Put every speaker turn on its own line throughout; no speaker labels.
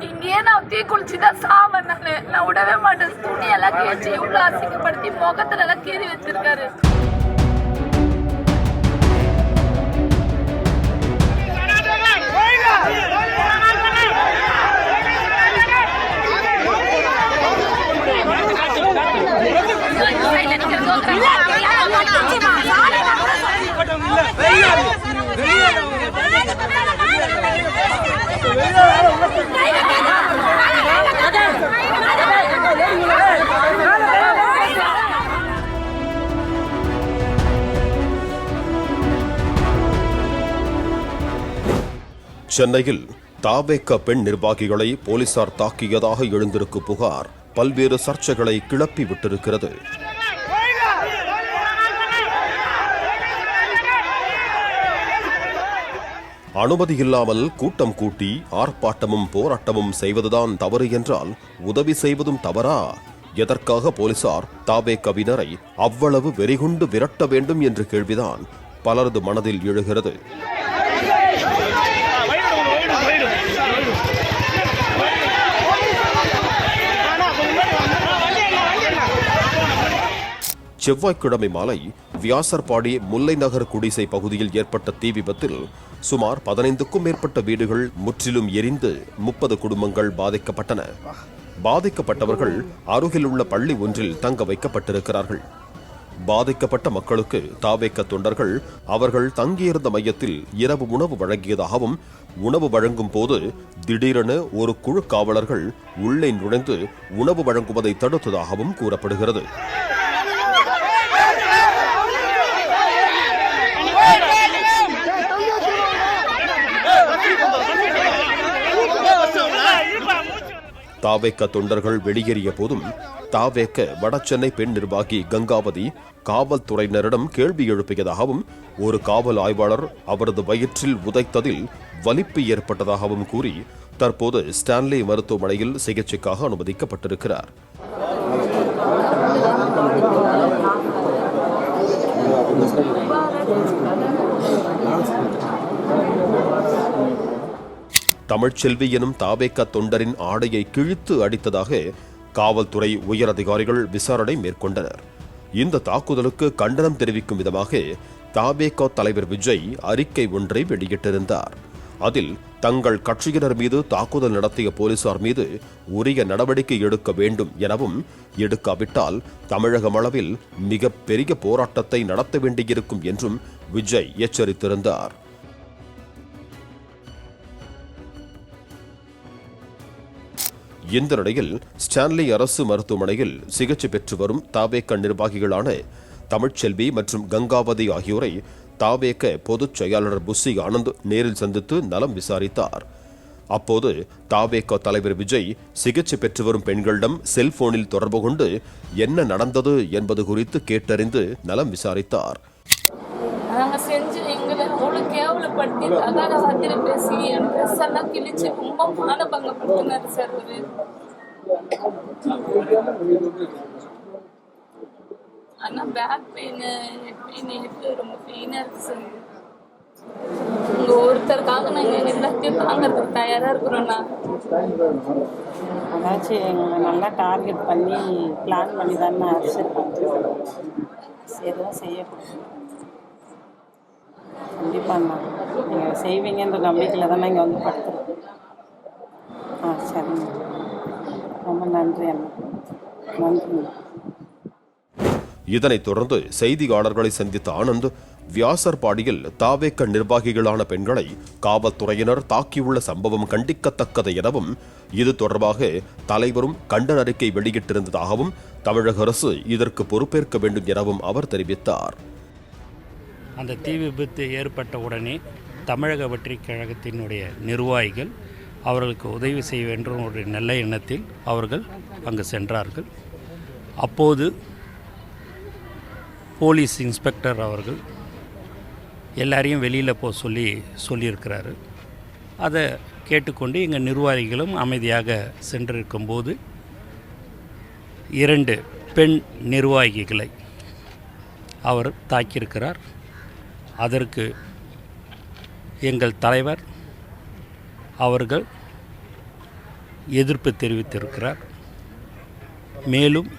இங்கேயே நான் தீ குளிச்சுதான் சாவேன் நானு. நான் விடவே மாட்டேன். துணி எல்லாம் கேச்சு இவ்வளவு அசிங்கப்படுத்தி முகத்துல எல்லாம் கீறி வச்சிருக்காரு.
சென்னையில் தாவேக்க பெண் நிர்வாகிகளை போலீசார் தாக்கியதாக எழுந்திருக்கும் புகார் பல்வேறு சர்ச்சைகளை கிளப்பி விட்டிருக்கிறது. அனுமதி இல்லாமல் கூட்டம் கூட்டி ஆர்ப்பாட்டமும் போராட்டமும் செய்வதுதான் தவறு என்றால் உதவி செய்வதும் தவறா? எதற்காக போலீசார் தாவே கவினரை அவ்வளவு வெறிகுண்டு விரட்ட வேண்டும் என்ற கேள்விதான் பலரது மனதில் எழுகிறது. செவ்வாய்க்கிழமை மாலை வியாசர்பாடி முல்லை நகர் குடிசை பகுதியில் ஏற்பட்ட தீ விபத்தில் சுமார் பதினைந்துக்கும் மேற்பட்ட வீடுகள் முற்றிலும் எரிந்து முப்பது குடும்பங்கள் பாதிக்கப்பட்டன. பாதிக்கப்பட்டவர்கள் அருகில் உள்ள பள்ளி ஒன்றில் தங்க வைக்கப்பட்டிருக்கிறார்கள். பாதிக்கப்பட்ட மக்களுக்கு தாவேக்க தொண்டர்கள் அவர்கள் தங்கியிருந்த மையத்தில் இரவு உணவு வழங்கியதாகவும் உணவு வழங்கும் போது திடீரென ஒரு குழு காவலர்கள் உள்ளே நுழைந்து உணவு வழங்குவதை தடுத்ததாகவும் கூறப்படுகிறது. தாவேக்க தொண்டர்கள் வெளியேறிய போதும் தாவேக்க வடசென்னை பெண் நிர்வாகி கங்காவதி காவல்துறையினரிடம் கேள்வி எழுப்பியதாகவும் ஒரு காவல் ஆய்வாளர் அவரது வயிற்றில் உதைத்ததில் வலிப்பு ஏற்பட்டதாகவும் கூறி தற்போது ஸ்டான்லி மருத்துவமனையில் சிகிச்சைக்காக அனுமதிக்கப்பட்டிருக்கிறார். தமிழ்ச்செல்வி எனும் தாவேக்க தொண்டரின் ஆடையை கிழித்து அடித்ததாக காவல்துறை உயரதிகாரிகள் விசாரணை மேற்கொண்டனர். இந்த தாக்குதலுக்கு கண்டனம் தெரிவிக்கும் விதமாக தாபேகா தலைவர் விஜய் அறிக்கை ஒன்றை வெளியிட்டிருந்தார். அதில் தங்கள் கட்சியினர் மீது தாக்குதல் நடத்திய போலீசார் மீது உரிய நடவடிக்கை எடுக்க வேண்டும் எனவும் எடுக்காவிட்டால் தமிழகம் அளவில் மிக பெரிய போராட்டத்தை நடத்த வேண்டியிருக்கும் என்றும் விஜய் எச்சரித்திருந்தார். இந்த நிலையில் ஸ்டான்லி அரசு மருத்துவமனையில் சிகிச்சை பெற்று வரும் தாவேக்க நிர்வாகிகளான தமிழ்ச்செல்வி மற்றும் கங்காவதி ஆகியோரை தாவேக்க பொதுச் செயலாளர் புஸ்ஸி ஆனந்த் நேரில் சந்தித்து நலம் விசாரித்தார். அப்போது தாவேக தலைவர் விஜய் சிகிச்சை பெற்று வரும் பெண்களிடம் செல்போனில் தொடர்பு கொண்டு என்ன நடந்தது என்பது குறித்து கேட்டறிந்து நலம் விசாரித்தார்.
நான் செஞ்சு எங்களை அவ்வளவு கேவலப்படுத்தி தகாத வார்த்தையில பேசி என் ட்ரெஸ் எல்லாம் கிழிச்சு ரொம்ப மானபங்கப்படுத்தினாரு சார் ஒரு ஆனா back pain head pain head ரொம்ப பெயினா இருக்கு சார். உங்க ஒருத்தருக்காக நாங்க எல்லாத்தையும் தாங்கிறதுக்கு தயாரா இருக்கிறோம்ண்ணா
அதாச்சும் எங்களை நல்லா டார்கெட் பண்ணி பிளான் பண்ணி தானே அடிச்சிருக்காங்க எதுவும் செய்யக்கூடாது. கண்டிப்பாண்ணா நீங்கள் செய்வீங்கன்ற நம்பிக்கையில் தானே இங்கே வந்து படுத்துருக்கோம் ஆ சரிங்க. ரொம்ப நன்றி அண்ணா. நன்றிங்க.
இதனைத் தொடர்ந்து செய்தியாளர்களை சந்தித்த ஆனந்த் வியாசர்பாடியில் தாவேக்க நிர்வாகிகளான பெண்களை காவல்துறையினர் தாக்கியுள்ள சம்பவம் கண்டிக்கத்தக்கது எனவும் இது தொடர்பாக தலைவரும் கண்டன அறிக்கை வெளியிட்டிருந்ததாகவும் தமிழக அரசு இதற்கு பொறுப்பேற்க வேண்டும் எனவும் அவர் தெரிவித்தார்.
அந்த தீ விபத்து ஏற்பட்ட உடனே தமிழக வெற்றிக் கழகத்தினுடைய நிர்வாகிகள் அவர்களுக்கு உதவி செய்ய வேண்டும் ஒரு நல்ல எண்ணத்தில் அவர்கள் அங்கு சென்றார்கள். அப்போது போலீஸ் இன்ஸ்பெக்டர் அவர்கள் எல்லாரையும் வெளியில் போக சொல்லி சொல்லியிருக்கிறாரு. அதை கேட்டுக்கொண்டு எங்கள் நிர்வாகிகளும் அமைதியாக சென்றிருக்கும்போது இரண்டு பெண் நிர்வாகிகளை அவர் தாக்கியிருக்கிறார். அதற்கு எங்கள் தலைவர் அவர்கள் எதிர்ப்பு தெரிவித்திருக்கிறார். மேலும்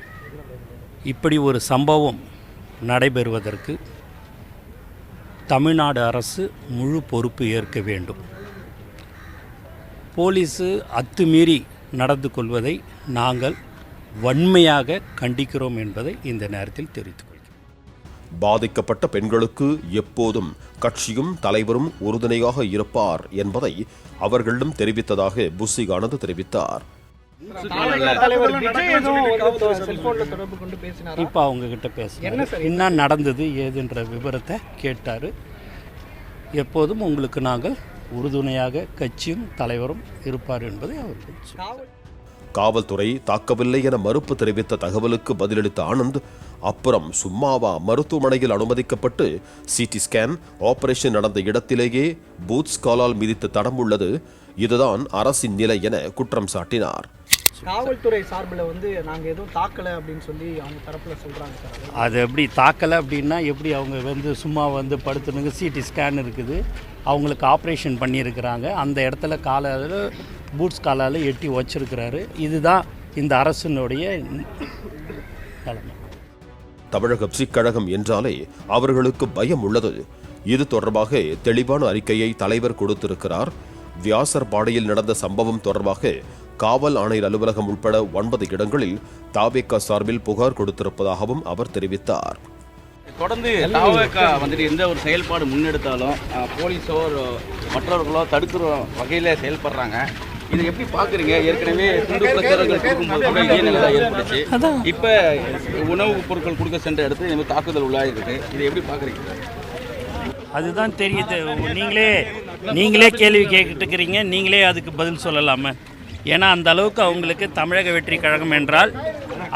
இப்படி ஒரு சம்பவம் நடைபெறுவதற்கு தமிழ்நாடு அரசு முழு பொறுப்பு ஏற்க வேண்டும். போலீஸு அத்துமீறி நடந்து கொள்வதை நாங்கள் வன்மையாக கண்டிக்கிறோம் என்பதை இந்த நேரத்தில் தெரிவித்துக்
பாதிக்கப்பட்ட பெண்களுக்கு எப்போதும் கட்சியும் தலைவரும் உறுதுணையாக இருப்பார் என்பதை அவர்களிடம் தெரிவித்ததாக புஸ்ஸிகானந்த் தெரிவித்தார்.
இப்போ அவங்கக்கிட்ட பேசுகிறேன் என்ன நடந்தது ஏதுன்ற விவரத்தை கேட்டார். எப்போதும் உங்களுக்கு நாங்கள் உறுதுணையாக கட்சியும் தலைவரும் இருப்பார் என்பதை சொன்னார்.
காவல்துறை தாக்கவில்லை என மறுப்பு தெரிவித்த தகவலுக்கு பதிலளித்த ஆனந்த் அப்புறம் சும்மாவா மருத்துவமனையில் அனுமதிக்கப்பட்டு சிடி ஸ்கேன் ஆபரேஷன் நடந்த இடத்திலேயே பூத்ஸ் காலால் மிதித்த தடம் உள்ளது. இதுதான் அரசின் நிலை என குற்றம் சாட்டினார்.
காவல்துறை சார்பில் வந்து நாங்க எதுவும் தாக்கல அப்படின்னு சொல்லி அவங்க தரப்புல சொல்றாங்க சார்.
அது எப்படி தாக்கலை அப்படின்னா எப்படி அவங்க வந்து சும்மா வந்து படுத்துனுங்க சிடி ஸ்கேன் இருக்குது. அவங்களுக்கு ஆப்ரேஷன் பண்ணியிருக்கிறாங்க. அந்த இடத்துல காலால் பூட்ஸ் காலால் எட்டி வச்சிருக்கிறாரு. இதுதான் இந்த அரசினுடைய நிலைமை.
தமிழக பிசிக் கழகம் என்றாலே அவர்களுக்கு பயம் உள்ளது. இது தொடர்பாக தெளிவான அறிக்கையை தலைவர் கொடுத்திருக்கிறார். வியாசர்பாடியில் நடந்த சம்பவம் தொடர்பாக காவல் ஆணையர் அலுவலகம் உட்பட ஒன்பது இடங்களில் தாவேக்கா சார்பில் புகார் கொடுத்திருப்பதாகவும் அவர் தெரிவித்தார்.
தொடர்ந்து தாவேக்கா வந்துட்டு எந்த ஒரு செயல்பாடு முன்னெடுத்தாலும் போலீஸோ மற்றவர்களோ தடுக்கிற வகையில் செயல்படுறாங்க. இதை எப்படி பார்க்குறீங்க? ஏற்கனவே துண்டு பிரச்சாரங்கள் கொடுக்கும்போது கூட இதே நிலை ஏற்பட்டுச்சு. இப்போ உணவுப் பொருட்கள் கொடுக்க சென்ற இடத்துல இந்த தாக்குதல் உள்ளாயிருக்கு. இதை எப்படி பார்க்குறீங்க?
அதுதான் தெரியுது. நீங்களே நீங்களே கேள்வி கேட்டுட்டு இருக்கிறீங்க நீங்களே அதுக்கு பதில் சொல்லலாமே. ஏன்னா அந்த அளவுக்கு அவங்களுக்கு தமிழக வெற்றி கழகம் என்றால்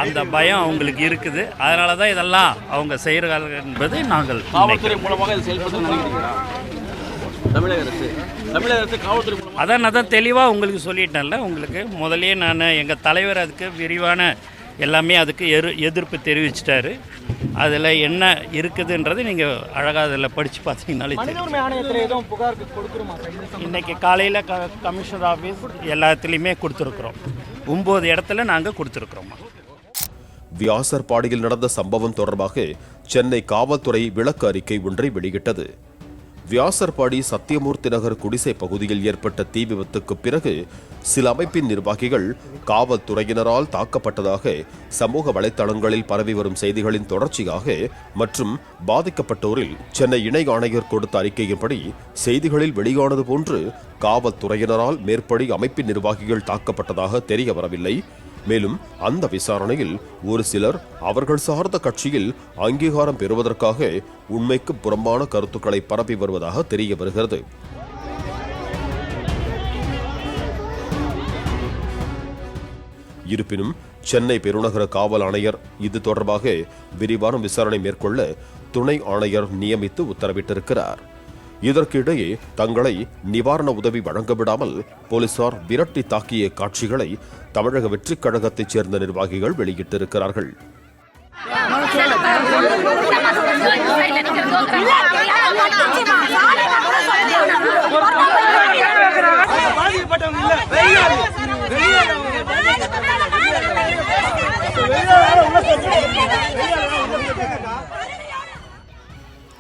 அந்த பயம் அவங்களுக்கு இருக்குது. அதனால தான் இதெல்லாம் அவங்க செய்கிறார்கள் என்பதை நாங்கள்
காவல்துறை மூலமாக நினைக்கிறீங்களா? தமிழக அரசு. தமிழக அரசு காவல்துறை மூலமாக
அதான் நான் தான் தெளிவாக உங்களுக்கு சொல்லிட்டேன்ல உங்களுக்கு முதல்லயே நான் எங்கள் தலைவர் அதுக்கு விரிவான எல்லாமே அதுக்கு எரு எதிர்ப்பு தெரிவிச்சிட்டாரு. அதில் என்ன இருக்குதுன்றது நீங்கள் அழகாக அதில் படித்து பார்த்தீங்கனாலே? இன்றைக்கி காலையில் க கமிஷனர் ஆஃபீஸ் எல்லாத்துலேயுமே கொடுத்துருக்குறோம். ஒம்பது இடத்துல நாங்கள் கொடுத்துருக்குறோம்மா.
வியாசர்பாடியில் நடந்த சம்பவம் தொடர்பாக சென்னை காவல்துறை விளக்க அறிக்கை ஒன்றை வெளியிட்டது. வியாசர்பாடி சத்தியமூர்த்தி நகர் குடிசை பகுதியில் ஏற்பட்ட தீ விபத்துக்கு பிறகு சில அமைப்பின் நிர்வாகிகள் காவல்துறையினரால் தாக்கப்பட்டதாக சமூக வலைத்தளங்களில் பரவி வரும் செய்திகளின் தொடர்ச்சியாக மற்றும் பாதிக்கப்பட்டோரில் சென்னை இணை ஆணையர் கொடுத்த அறிக்கையின்படி செய்திகளில் வெளியானது போன்று காவல்துறையினரால் மேற்படி அமைப்பின் நிர்வாகிகள் தாக்கப்பட்டதாக தெரிய வரவில்லை. மேலும் அந்த விசாரணையில் ஒரு சிலர் அவர்கள் சார்ந்த கட்சியில் அங்கீகாரம் பெறுவதற்காக உண்மைக்கு புறம்பான கருத்துக்களை பரப்பி வருவதாக தெரிய வருகிறது. இருப்பினும் சென்னை பெருநகர காவல் ஆணையர் இது தொடர்பாக விரிவான விசாரணை மேற்கொள்ள துணை ஆணையர் நியமித்து உத்தரவிட்டிருக்கிறார். இதற்கிடையே தங்களை நிவாரண உதவி வழங்க விடாமல் போலீசார் விரட்டி தாக்கிய காட்சிகளை தமிழக வெற்றிக் கழகத்தைச் சேர்ந்த நிர்வாகிகள் வெளியிட்டிருக்கிறார்கள்.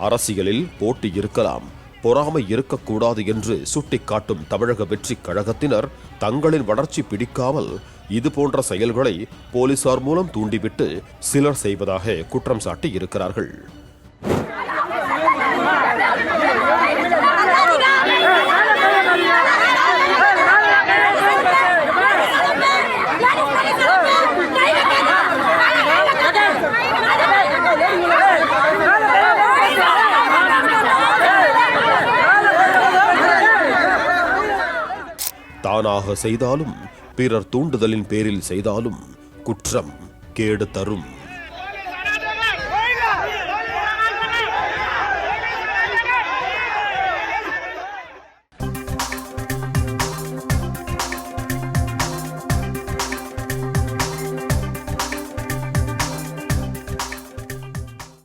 அரசியலில் போட்டி இருக்கலாம். பொறாமை இருக்கக்கூடாது என்று சுட்டிக்காட்டும் தமிழக வெற்றிக் கழகத்தினர் தங்களின் வளர்ச்சி பிடிக்காமல் இது போன்ற செயல்களை போலீசார் மூலம் தூண்டிவிட்டு சிலர் செய்வதாக குற்றம் சாட்டி இருக்கிறார்கள் தானாக செய்தாலும் பிறர் தூண்டுதலின் பேரில் செய்தாலும் குற்றம் கேடு தரும்.